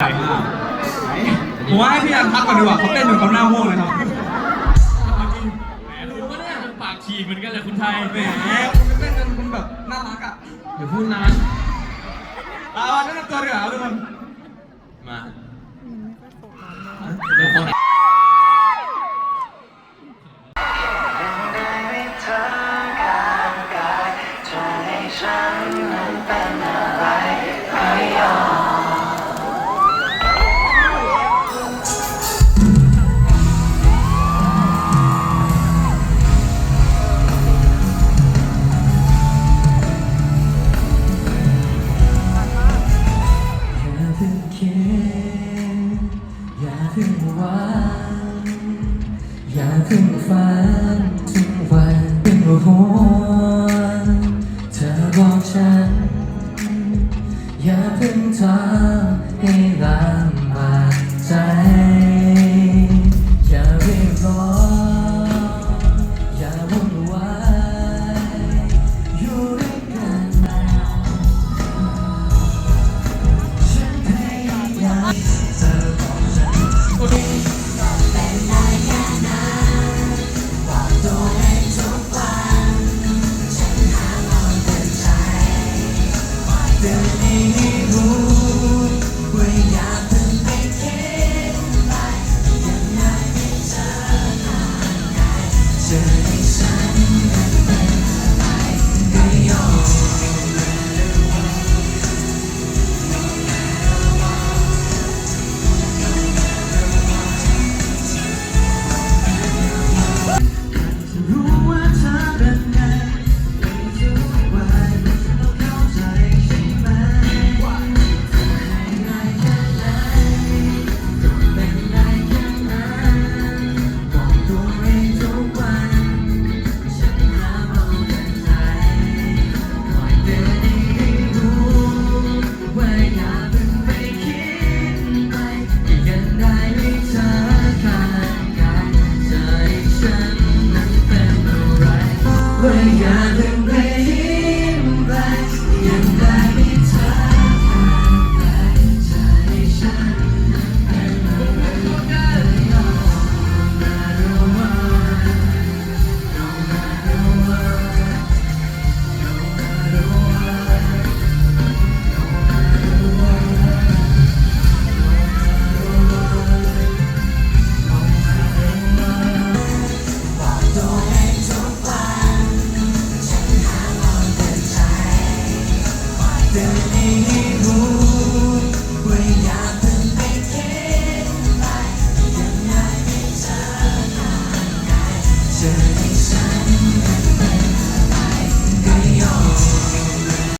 ผมว่าให้พี่อันพักก่อนดีกว่าเขาเต้นอยู่เขาหน้าม้วงเลยครับปากฉีกเหมือนกันเลยคุณไทยแหมคุณเต้นจนคุณแบบน่ารักอะอย่าพูดนานเอาแนะนำตัวดีกว่าทุกคนมาเรื่องคนไหนฉันนั้นเป็น ขึ้นฟ้าขึ้นวันขึ้นหัวเธอบอกฉัน อย่าเพิ่งท้อให้ said เจอฉัน